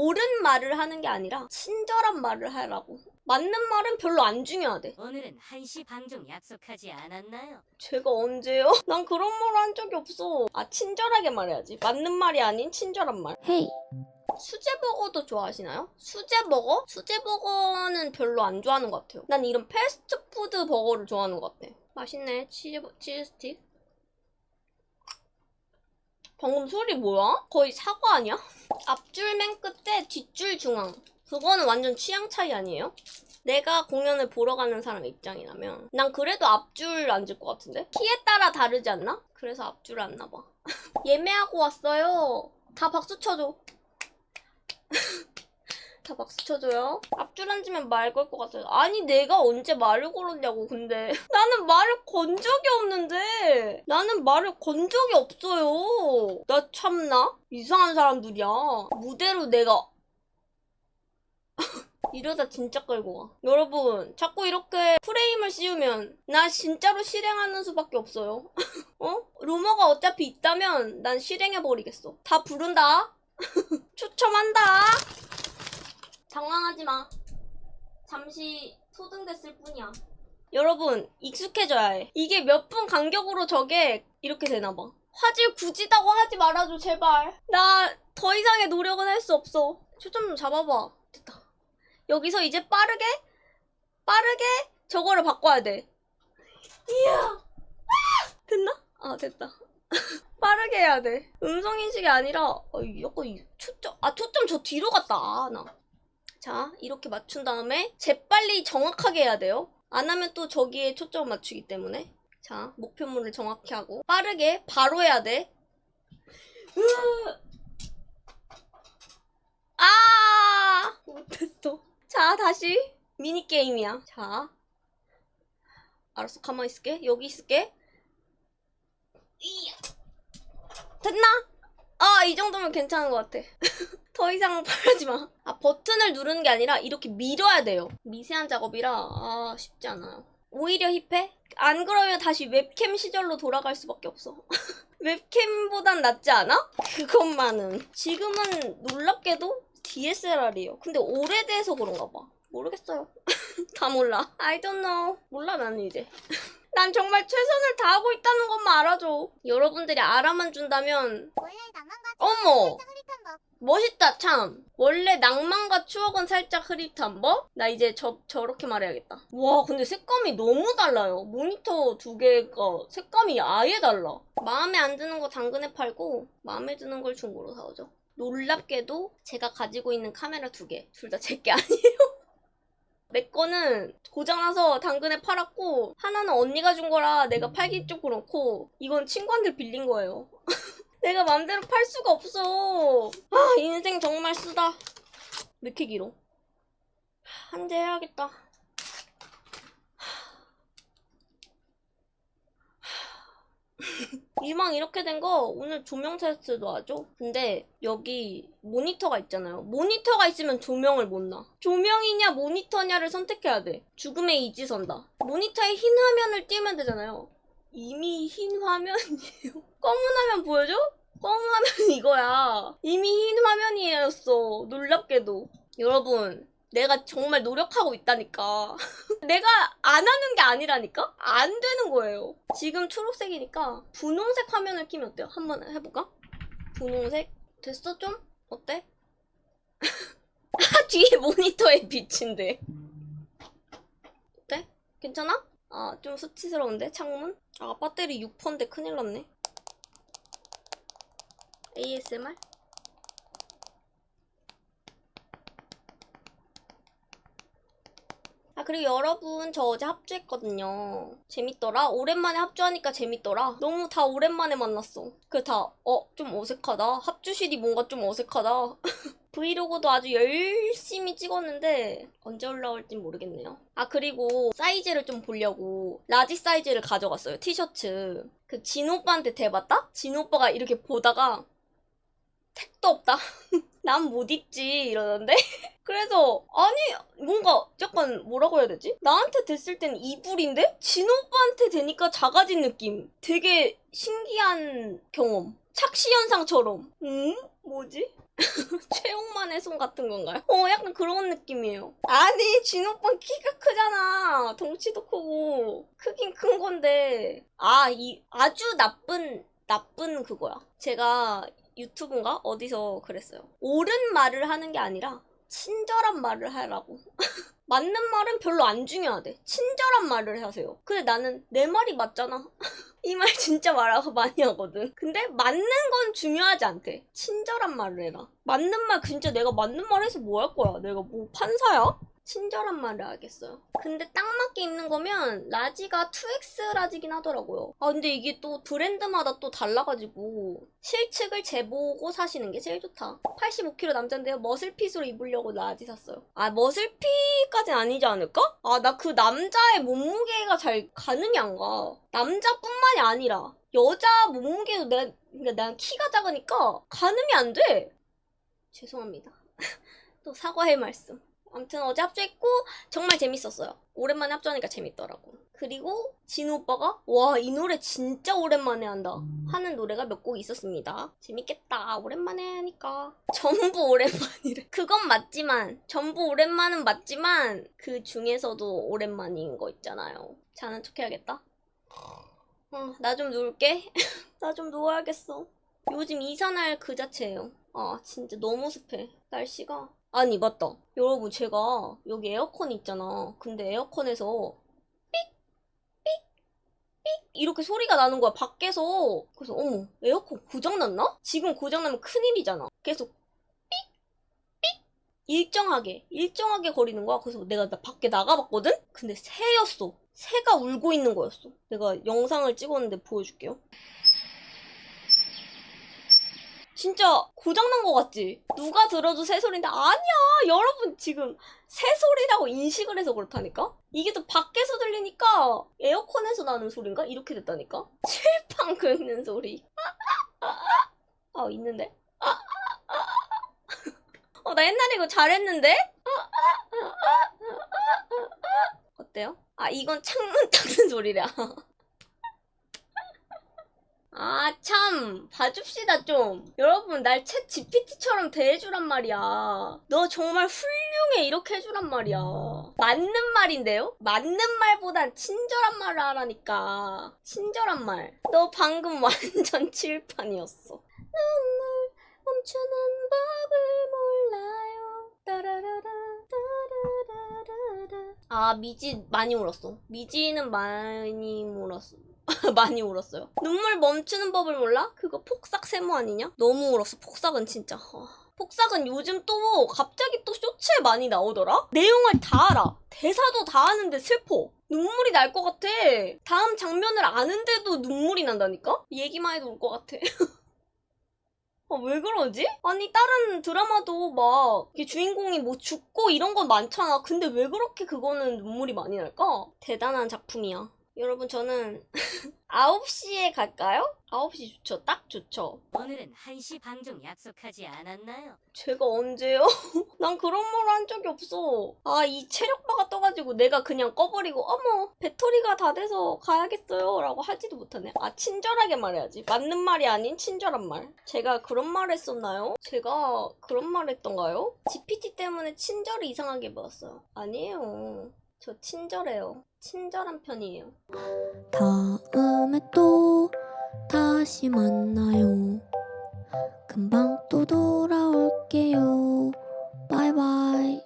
옳은 말을 하는 게 아니라 친절한 말을 하라고. 맞는 말은 별로 안 중요하대. 오늘은 1시 방송 약속하지 않았나요? 제가 언제요? 난 그런 말 한 적이 없어. 아, 친절하게 말해야지. 맞는 말이 아닌 친절한 말. 헤이 수제버거도 좋아하시나요? 수제버거? 수제버거는 별로 안 좋아하는 것 같아요. 난 이런 패스트푸드 버거를 좋아하는 것 같아. 맛있네. 치즈, 치즈 스틱. 방금 소리 뭐야? 거의 사과 아니야? 앞줄 맨 끝에 뒷줄 중앙. 그거는 완전 취향 차이 아니에요? 내가 공연을 보러 가는 사람 입장이라면 난 그래도 앞줄 앉을 것 같은데? 키에 따라 다르지 않나? 그래서 앞줄 앉나 봐. 예매하고 왔어요. 다 박수 쳐줘. 다 박수 쳐줘요. 앞줄 앉으면 말 걸 것 같아요. 아니 내가 언제 말을 걸었냐고 근데 나는 말을 건 적이 없는데 나는 말을 건 적이 없어요. 나 참나 이상한 사람들이야. 무대로 내가 이러다 진짜 끌고 가. 여러분, 자꾸 이렇게 프레임을 씌우면 나 진짜로 실행하는 수밖에 없어요. 어? 루머가 어차피 있다면 난 실행해버리겠어. 다 부른다. 추첨한다. 당황하지 마. 잠시 소등됐을 뿐이야. 여러분, 익숙해져야 해. 이게 몇 분 간격으로 저게 이렇게 되나봐. 화질 굳이다고 하지 말아줘, 제발. 나 더 이상의 노력은 할 수 없어. 초점 좀 잡아봐. 됐다. 여기서 이제 빠르게, 빠르게 저거를 바꿔야 돼. 이야! 됐나? 아, 됐다. 빠르게 해야 돼. 음성 인식이 아니라, 어, 약간 이 초점, 아, 초점 저 뒤로 갔다. 아, 나. 자, 이렇게 맞춘 다음에 재빨리 정확하게 해야 돼요. 안 하면 또 저기에 초점을 맞추기 때문에. 자, 목표물을 정확히 하고. 빠르게, 바로 해야 돼. 아! 못했어. 자, 다시. 미니게임이야. 자. 알았어, 가만히 있을게. 여기 있을게. 됐나? 아, 이 정도면 괜찮은 것 같아. 더 이상 바라지 마. 아, 버튼을 누르는 게 아니라 이렇게 밀어야 돼요. 미세한 작업이라, 아, 쉽지 않아요. 오히려 힙해? 안 그러면 다시 웹캠 시절로 돌아갈 수밖에 없어. 웹캠보단 낫지 않아? 그것만은. 지금은 놀랍게도 DSLR이에요. 근데 오래돼서 그런가 봐. 모르겠어요. 다 몰라. I don't know. 몰라, 나는 이제. 난 정말 최선을 다하고 있다는 것만 알아줘. 여러분들이 알아만 준다면, 어머! 멋있다, 참. 원래 낭만과 추억은 살짝 흐릿한 법? 나 이제 저, 저렇게 말해야겠다. 와, 근데 색감이 너무 달라요. 모니터 두 개가 색감이 아예 달라. 마음에 안 드는 거 당근에 팔고, 마음에 드는 걸 중고로 사오죠. 놀랍게도 제가 가지고 있는 카메라 두 개. 둘 다 제 게 아니에요. 내 거는 고장나서 당근에 팔았고, 하나는 언니가 준 거라 내가 팔기 좀 그렇고, 이건 친구한테 빌린 거예요. 내가 맘대로 팔 수가 없어. 아, 인생 정말 쓰다. 몇개 길어? 한 대 해야겠다. 이왕 이렇게 된 거 오늘 조명 테스트도 하죠? 근데 여기 모니터가 있잖아요. 모니터가 있으면 조명을 못 놔. 조명이냐 모니터냐를 선택해야 돼. 죽음의 이지선다. 모니터에 흰 화면을 띄우면 되잖아요. 이미 흰 화면이에요. 검은 화면 보여줘? 검은 화면 이거야. 이미 흰 화면이었어. 놀랍게도. 여러분, 내가 정말 노력하고 있다니까. 내가 안 하는 게 아니라니까? 안 되는 거예요. 지금 초록색이니까 분홍색 화면을 끼면 어때요? 한번 해볼까? 분홍색? 됐어, 좀? 어때? 아, 뒤에 모니터에 비친대. 어때? 괜찮아? 아, 좀 수치스러운데? 창문? 아, 배터리 6%인데 큰일 났네. ASMR? 그리고 여러분, 저 어제 합주했거든요. 재밌더라? 오랜만에 합주하니까 재밌더라? 너무 다 오랜만에 만났어. 그 다, 어, 좀 어색하다. 합주실이 뭔가 좀 어색하다. 브이로그도 아주 열심히 찍었는데, 언제 올라올진 모르겠네요. 아, 그리고 사이즈를 좀 보려고, 라지 사이즈를 가져갔어요. 티셔츠. 그, 진 오빠한테 대봤다? 진 오빠가 이렇게 보다가, 택도 없다. 난 못 입지 이러는데 그래서 아니 뭔가 약간 뭐라고 해야 되지? 나한테 됐을 땐 이불인데 진 오빠한테 되니까 작아진 느낌 되게 신기한 경험 착시 현상처럼 음? 뭐지? 최홍만의 손 같은 건가요? 어, 약간 그런 느낌이에요. 아니, 진 오빠 키가 크잖아. 덩치도 크고. 크긴 큰 건데. 아, 이, 아주 나쁜, 나쁜 그거야. 제가 유튜브인가? 어디서 그랬어요. 옳은 말을 하는 게 아니라, 친절한 말을 하라고. 맞는 말은 별로 안 중요하대. 친절한 말을 하세요. 근데 나는 내 말이 맞잖아. 이 말 진짜 말하고 많이 하거든. 근데 맞는 건 중요하지 않대. 친절한 말을 해라. 맞는 말 진짜 내가 맞는 말 해서 뭐 할 거야? 내가 뭐 판사야? 친절한 말을 하겠어요. 근데 딱 맞게 입는 거면 라지가 2X 라지긴 하더라고요. 아 근데 이게 또 브랜드마다 또 달라가지고 실측을 재보고 사시는 게 제일 좋다. 85kg 남자인데요. 머슬핏으로 입으려고 라지 샀어요. 아 머슬핏까진 아니지 않을까? 아 나 그 남자의 몸무게가 잘 가늠이 안 가. 남자뿐만이 아니라 여자 몸무게도 내가 그러니까 난 키가 작으니까 가늠이 안 돼. 죄송합니다. 또 사과의 말씀. 아무튼 어제 합주했고 정말 재밌었어요. 오랜만에 합주하니까 재밌더라고. 그리고 진우 오빠가 와 이 노래 진짜 오랜만에 한다 하는 노래가 몇 곡 있었습니다. 재밌겠다. 오랜만에 하니까 전부 오랜만이래. 그건 맞지만 전부 오랜만은 맞지만 그 중에서도 오랜만인 거 있잖아요. 자는 척 해야겠다. 어, 나 좀 누울게. 나 좀 누워야겠어. 요즘 이사날 그 자체예요. 아 진짜 너무 습해. 날씨가. 아니 맞다. 여러분 제가 여기 에어컨 있잖아. 근데 에어컨에서! 이렇게 소리가 나는 거야. 밖에서. 그래서 어머 에어컨 고장났나? 지금 고장나면 큰일이잖아. 계속 삑! 삑! 일정하게 일정하게 거리는 거야. 그래서 내가 나 밖에 나가봤거든? 근데 새였어. 새가 울고 있는 거였어. 내가 영상을 찍었는데 보여줄게요. 진짜 고장난 거 같지? 누가 들어도 새소리인데 아니야 여러분 지금 새소리라고 인식을 해서 그렇다니까? 이게 또 밖에서 들리니까 에어컨에서 나는 소린가? 이렇게 됐다니까? 칠판 긁는 소리 아 있는데? 어, 나 옛날에 이거 잘했는데? 어때요? 아 이건 창문 닦는 소리래 아, 참. 봐줍시다, 좀. 여러분, 날 챗 GPT처럼 대해주란 말이야. 너 정말 훌륭해, 이렇게 해주란 말이야. 맞는 말인데요? 맞는 말보단 친절한 말을 하라니까. 친절한 말. 너 방금 완전 칠판이었어. 눈물 멈추는 법을 몰라요. 따라라라, 따라라라라. 아, 미지 많이 울었어. 미지는 많이 울었어. 많이 울었어요. 눈물 멈추는 법을 몰라? 그거 폭삭 세모 아니냐? 너무 울었어. 폭삭은 진짜. 어. 폭삭은 요즘 또 갑자기 또 쇼츠에 많이 나오더라? 내용을 다 알아. 대사도 다 아는데 슬퍼. 눈물이 날 것 같아. 다음 장면을 아는데도 눈물이 난다니까? 얘기만 해도 울 것 같아. 아, 왜 그러지? 아니, 다른 드라마도 막, 주인공이 뭐 죽고 이런 건 많잖아. 근데 왜 그렇게 그거는 눈물이 많이 날까? 대단한 작품이야. 여러분, 저는 9시에 갈까요? 9시 좋죠. 딱 좋죠. 오늘은 1시 방송 약속하지 않았나요? 제가 언제요? 난 그런 말 한 적이 없어. 아, 이 체력바가 떠가지고 내가 그냥 꺼버리고, 어머, 배터리가 다 돼서 가야겠어요. 라고 하지도 못하네. 아, 친절하게 말해야지. 맞는 말이 아닌 친절한 말. 제가 그런 말 했었나요? 제가 그런 말 했던가요? GPT 때문에 친절을 이상하게 배웠어요. 아니에요. 저 친절해요. 친절한 편이에요. 다음에 또 다시 만나요. 금방 또 돌아올게요. 바이바이.